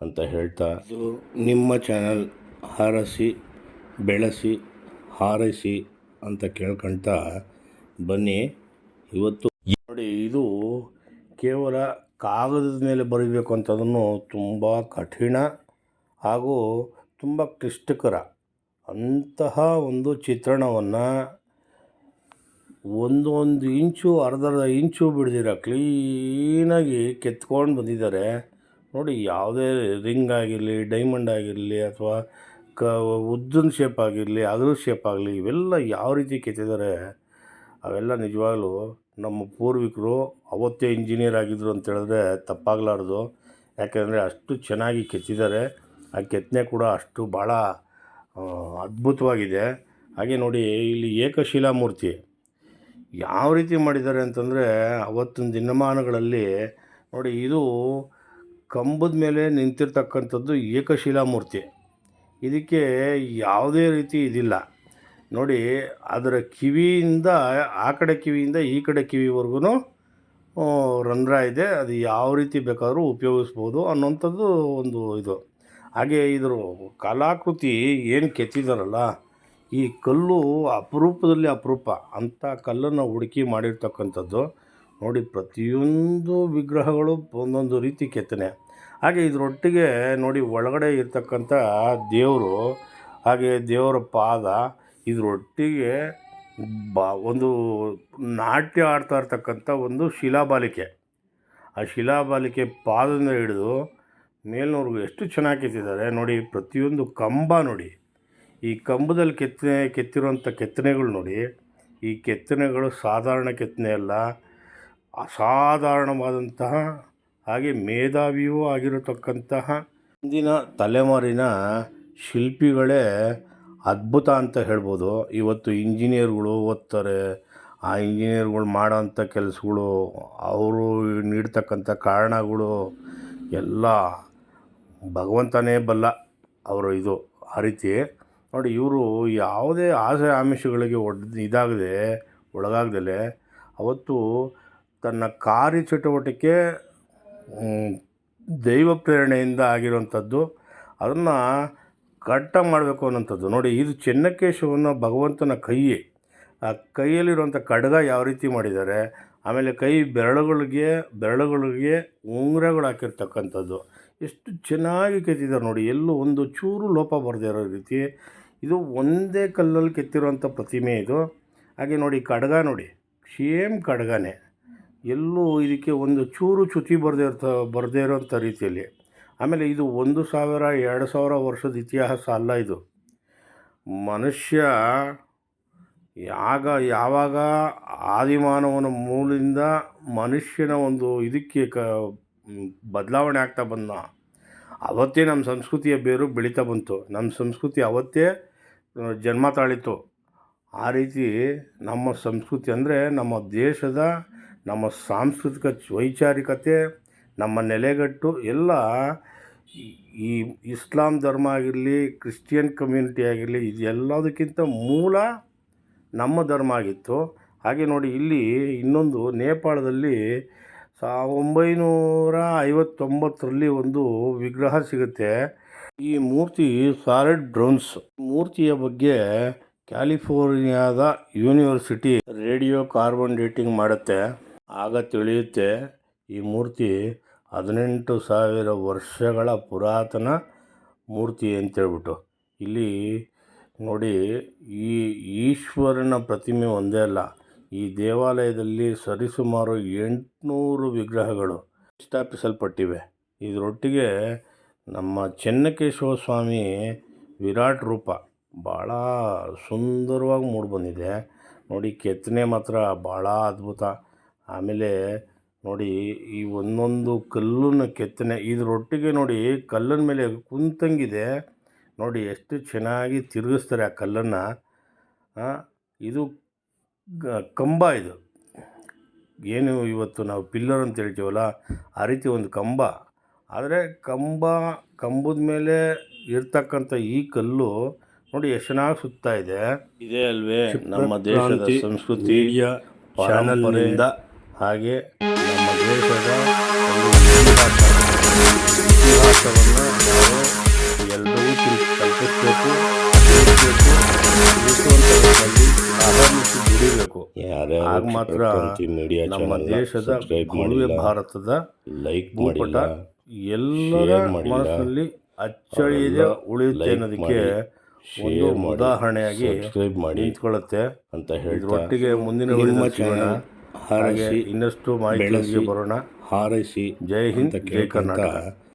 ಅಂತ ಹೇಳ್ತಾ, ಇದು ನಿಮ್ಮ ಚಾನಲ್ ಹಾರಸಿ, ಬೆಳೆಸಿ, ಹಾರೈಸಿ ಅಂತ ಕೇಳ್ಕೊಂತ ಬನ್ನಿ. ಇವತ್ತು ನೋಡಿ, ಇದು ಕೇವಲ ಕಾಗದದ ಮೇಲೆ ಬರೀಬೇಕು ಅಂತದನ್ನು ತುಂಬ ಕಠಿಣ ಹಾಗೂ ತುಂಬ ಕ್ಲಿಷ್ಟಕರ ಅಂತಹ ಒಂದು ಚಿತ್ರಣವನ್ನು ಒಂದು ಒಂದು ಇಂಚು ಅರ್ಧ ಅರ್ಧ ಇಂಚು ಬಿಡ್ದಿರ ಕ್ಲೀನಾಗಿ ಕೆತ್ಕೊಂಡು ಬಂದಿದ್ದಾರೆ. ನೋಡಿ, ಯಾವುದೇ ರಿಂಗ್ ಆಗಿರಲಿ, ಡೈಮಂಡ್ ಆಗಿರಲಿ ಅಥವಾ ಕ, ಉದ್ದಿನ ಶೇಪ್ ಆಗಿರಲಿ ಅದ್ರ ಶೇಪ್ ಆಗಲಿ, ಇವೆಲ್ಲ ಯಾವ ರೀತಿ ಕೆತ್ತಿದ್ದಾರೆ, ಅವೆಲ್ಲ ನಿಜವಾಗ್ಲೂ ನಮ್ಮ ಪೂರ್ವಿಕರು, ಅವತ್ತೇ ಇಂಜಿನಿಯರ್ ಆಗಿದ್ರು ಅಂತ ಹೇಳಿದ್ರೆ ತಪ್ಪಾಗಲಾರ್ದು. ಯಾಕೆಂದರೆ ಅಷ್ಟು ಚೆನ್ನಾಗಿ ಕೆತ್ತಿದ್ದಾರೆ. ಆ ಕೆತ್ತನೆ ಕೂಡ ಅಷ್ಟು ಭಾಳ ಅದ್ಭುತವಾಗಿದೆ. ಹಾಗೆ ನೋಡಿ, ಇಲ್ಲಿ ಏಕಶಿಲಾ ಮೂರ್ತಿ ಯಾವ ರೀತಿ ಮಾಡಿದ್ದಾರೆ ಅಂತಂದರೆ ಅವತ್ತಿನ ದಿನಮಾನಗಳಲ್ಲಿ ನೋಡಿ, ಇದು ಕಂಬದ ಮೇಲೆ ನಿಂತಿರ್ತಕ್ಕಂಥದ್ದು ಏಕಶಿಲಾ ಮೂರ್ತಿ ಇದಕ್ಕೆ ಯಾವುದೇ ರೀತಿ ಇದಿಲ್ಲ. ನೋಡಿ, ಅದರ ಕಿವಿಯಿಂದ, ಆ ಕಡೆ ಕಿವಿಯಿಂದ ಈ ಕಡೆ ಕಿವಿವರೆಗೂ ರಂಧ್ರ ಇದೆ. ಅದು ಯಾವ ರೀತಿ ಬೇಕಾದರೂ ಉಪಯೋಗಿಸ್ಬೋದು ಅನ್ನೋಂಥದ್ದು ಒಂದು ಇದು. ಹಾಗೆ ಇದ್ರ ಕಲಾಕೃತಿ ಏನು ಕೆತ್ತಿದಾರಲ್ಲ, ಈ ಕಲ್ಲು ಅಪರೂಪದಲ್ಲಿ ಅಪರೂಪ. ಅಂಥ ಕಲ್ಲನ್ನು ಹುಡುಕಿ ಮಾಡಿರ್ತಕ್ಕಂಥದ್ದು. ನೋಡಿ, ಪ್ರತಿಯೊಂದು ವಿಗ್ರಹಗಳು ಒಂದೊಂದು ರೀತಿ ಕೆತ್ತನೆ. ಹಾಗೆ ಇದರೊಟ್ಟಿಗೆ ನೋಡಿ, ಒಳಗಡೆ ಇರ್ತಕ್ಕಂಥ ದೇವರು, ಹಾಗೆ ದೇವರ ಪಾದ, ಇದರೊಟ್ಟಿಗೆ ಬಾ, ಒಂದು ನಾಟ್ಯ ಆಡ್ತಾ ಇರ್ತಕ್ಕಂಥ ಒಂದು ಶಿಲಾಬಾಲಿಕೆ. ಆ ಶಿಲಾಬಾಲಿಕೆ ಪಾದದಿಂದ ಹಿಡಿದು ಮೇಲ್ನವ್ರಿಗೂ ಎಷ್ಟು ಚೆನ್ನಾಗಿ ಕೆತ್ತಿದ್ದಾರೆ ನೋಡಿ, ಪ್ರತಿಯೊಂದು ಕಂಬ ನೋಡಿ. ಈ ಕಂಬದಲ್ಲಿ ಕೆತ್ತನೆ, ಕೆತ್ತಿರುವಂಥ ಕೆತ್ತನೆಗಳು ನೋಡಿ, ಈ ಕೆತ್ತನೆಗಳು ಸಾಧಾರಣ ಕೆತ್ತನೆ ಅಲ್ಲ. ಅಸಾಧಾರಣವಾದಂತಹ ಹಾಗೆ ಮೇಧಾವಿಯೂ ಆಗಿರತಕ್ಕಂತಹ ಇಂದಿನ ತಲೆಮಾರಿನ ಶಿಲ್ಪಿಗಳೇ ಅದ್ಭುತ ಅಂತ ಹೇಳ್ಬೋದು. ಇವತ್ತು ಇಂಜಿನಿಯರ್ಗಳು ಓದ್ತಾರೆ. ಆ ಇಂಜಿನಿಯರ್ಗಳು ಮಾಡೋಂಥ ಕೆಲಸಗಳು, ಅವರು ನೀಡ್ತಕ್ಕಂಥ ಕಾರಣಗಳು ಎಲ್ಲ ಭಗವಂತನೇ ಬಲ್ಲ ಅವರು ಇದು ಆ ರೀತಿ ನೋಡಿ, ಇವರು ಯಾವುದೇ ಆಸೆ ಆಮಿಷಗಳಿಗೆ ಒಡ್ ಇದಾಗದೆ, ಒಳಗಾಗ್ದಲೆ ಅವತ್ತು ತನ್ನ ಕಾರ್ಯ ಚಟುವಟಿಕೆ ದೈವ ಪ್ರೇರಣೆಯಿಂದ ಆಗಿರುವಂಥದ್ದು, ಅದನ್ನು ಕಟ್ಟ ಮಾಡಬೇಕು ಅನ್ನೋಂಥದ್ದು ನೋಡಿ, ಇದು ಚೆನ್ನಕೇಶವನ ಭಗವಂತನ ಕೈಯೇ. ಆ ಕೈಯಲ್ಲಿರುವಂಥ ಖಡ್ಗ ಯಾವ ರೀತಿ ಮಾಡಿದ್ದಾರೆ? ಆಮೇಲೆ ಕೈ ಬೆರಳುಗಳಿಗೆ ಬೆರಳುಗಳಿಗೆ ಉಂಗುರಗಳು ಹಾಕಿರ್ತಕ್ಕಂಥದ್ದು. ಎಷ್ಟು ಚೆನ್ನಾಗಿ ಕೆತ್ತಿದ್ದಾರೆ ನೋಡಿ. ಎಲ್ಲೂ ಒಂದು ಚೂರು ಲೋಪ ಬರದೇ ಇರೋ ರೀತಿ. ಇದು ಒಂದೇ ಕಲ್ಲಲ್ಲಿ ಕೆತ್ತಿರುವಂಥ ಪ್ರತಿಮೆ ಇದು. ಹಾಗೆ ನೋಡಿ ಖಡ್ಗ ನೋಡಿ. ಸೇಮ್ ಖಡ್ಗನೇ ಎಲ್ಲೂ ಇದಕ್ಕೆ ಒಂದು ಚೂರು ಚ್ಯುತಿ ಬರದೇ ಇರ್ತ, ಬರದೇ ಇರೋಂಥ ರೀತಿಯಲ್ಲಿ. ಆಮೇಲೆ ಇದು ಒಂದು ಸಾವಿರ, ಎರಡು ಸಾವಿರ ವರ್ಷದ ಇತಿಹಾಸ ಅಲ್ಲ ಇದು. ಮನುಷ್ಯ ಯಾಗ ಯಾವಾಗ ಆದಿಮಾನವನ ಮೂಲದಿಂದ ಮನುಷ್ಯನ ಒಂದು ಇದಕ್ಕೆ ಕ, ಬದಲಾವಣೆ ಆಗ್ತಾ ಬಂದ ಅವತ್ತೇ ನಮ್ಮ ಸಂಸ್ಕೃತಿಯ ಬೇರು ಬೆಳೀತಾ ಬಂತು. ನಮ್ಮ ಸಂಸ್ಕೃತಿ ಅವತ್ತೇ ಜನ್ಮ ತಾಳಿತು ಆ ರೀತಿ ನಮ್ಮ ಸಂಸ್ಕೃತಿ ಅಂದರೆ ನಮ್ಮ ದೇಶದ ನಮ್ಮ ಸಾಂಸ್ಕೃತಿಕ ವೈಚಾರಿಕತೆ, ನಮ್ಮ ನೆಲೆಗಟ್ಟು ಎಲ್ಲ ಈ- ಇಸ್ಲಾಂ ಧರ್ಮ ಆಗಿರಲಿ, ಕ್ರಿಶ್ಚಿಯನ್ ಕಮ್ಯುನಿಟಿ ಆಗಿರಲಿ ಇದೆಲ್ಲದಕ್ಕಿಂತ ಮೂಲ ನಮ್ಮ ಧರ್ಮ ಆಗಿತ್ತು. ಹಾಗೆ ನೋಡಿ ಇಲ್ಲಿ ಇನ್ನೊಂದು ನೇಪಾಳದಲ್ಲಿ ಸಾ, ಒಂಬೈನೂರ ಐವತ್ತೊಂಬತ್ತರಲ್ಲಿ ಒಂದು ವಿಗ್ರಹ ಸಿಗುತ್ತೆ. ಈ ಮೂರ್ತಿ ಸಾರೆಡ್ ಬ್ರೌನ್ಸ್. ಮೂರ್ತಿಯ ಬಗ್ಗೆ ಕ್ಯಾಲಿಫೋರ್ನಿಯಾದ ಯೂನಿವರ್ಸಿಟಿ ರೇಡಿಯೋ ಕಾರ್ಬನ್ ಡೇಟಿಂಗ್ ಮಾಡುತ್ತೆ. ಆಗ ತಿಳಿಯುತ್ತೆ ಈ ಮೂರ್ತಿ ಹದಿನೆಂಟು ಸಾವಿರ ವರ್ಷಗಳ ಪುರಾತನ ಮೂರ್ತಿ ಅಂತೇಳ್ಬಿಟ್ಟು. ಇಲ್ಲಿ ನೋಡಿ ಈ ಈಶ್ವರನ ಪ್ರತಿಮೆ ಒಂದೇ ಅಲ್ಲ, ಈ ದೇವಾಲಯದಲ್ಲಿ ಸರಿಸುಮಾರು ಎಂಟುನೂರು ವಿಗ್ರಹಗಳು ಸ್ಥಾಪಿಸಲ್ಪಟ್ಟಿವೆ. ಇದರೊಟ್ಟಿಗೆ ನಮ್ಮ ಚೆನ್ನಕೇಶವ ಸ್ವಾಮಿ ವಿರಾಟ್ ರೂಪ ಭಾಳ ಸುಂದರವಾಗಿ ಮೂಡಿಬಂದಿದೆ ನೋಡಿ ಕೆತ್ತನೆ ಮಾತ್ರ ಭಾಳ ಅದ್ಭುತ. ಆಮೇಲೆ ನೋಡಿ ಈ ಒಂದೊಂದು ಕಲ್ಲನ್ನ ಕೆತ್ತನೆ ಇದರೊಟ್ಟಿಗೆ ನೋಡಿ ಕಲ್ಲಿನ ಮೇಲೆ ಕುಂತಂಗಿದೆ. ನೋಡಿ ಎಷ್ಟು ಚೆನ್ನಾಗಿ ತಿರುಗಿಸ್ತಾರೆ ಆ ಕಲ್ಲನ್ನು. ಇದು ಕಂಬ ಇದು. ಏನು ಇವತ್ತು ನಾವು ಪಿಲ್ಲರ್ ಅಂತ ಹೇಳ್ತೀವಲ್ಲ ಆ ರೀತಿ ಒಂದು ಕಂಬ. ಆದರೆ ಕಂಬ ಕಂಬದ ಮೇಲೆ ಇರ್ತಕ್ಕಂಥ ಈ ಕಲ್ಲು ನೋಡಿ ಎಷ್ಟು ಚೆನ್ನಾಗಿ ಸುತ್ತಾ ಇದೆ. ಇದೇ ಅಲ್ವೇ ನಮ್ಮ ದೇಶದ ಸಂಸ್ಕೃತಿ ಚಾನಲ್ನಿಂದ ಹಾಗೆ ನಮ್ಮ ದೇಶದ ಒಂದು ಇತಿಹಾಸವನ್ನು ನಾವು ಎಲ್ಲರಿಗೂ ತಿರುಗಿ ಕಲ್ಪಿಸಬೇಕು ತಿಳಿಸುವಂಥದ್ರಲ್ಲಿ ಆರಂಭಿಸಿ ದುಡಿಬೇಕು ಆಗ ಮಾತ್ರ ನಮ್ಮ ದೇಶದ ಭವ್ಯ ಭಾರತದ ಲೈಕ್ ಭೂಪಟ ಎಲ್ಲರ. ಮನಸ್ಸಿನಲ್ಲಿ ಅಚ್ಚಳಿಯದೆ ಉಳಿಯುತ್ತೆ ಅನ್ನೋದಕ್ಕೆ ಒಂದು ಉದಾಹರಣೆಯಾಗಿ ಸಬ್ಸ್ಕ್ರೈಬ್ ಮಾಡಿ ನಿಂತ್ಕೊಳ್ಳುತ್ತೆ. ಅಂತ ಹೇಳಿದ್ರು ಒಟ್ಟಿಗೆ ಮುಂದಿನ ಹಾರೈಸಿ ಇನ್ನಷ್ಟು ಮಾಹಿತಿಗೆ ಬೆಳೆಸಿ ಬರೋಣ. ಹಾರೈಸಿ ಜೈ ಹಿಂದ್ ಜೈ ಕರ್ನಾಟಕ.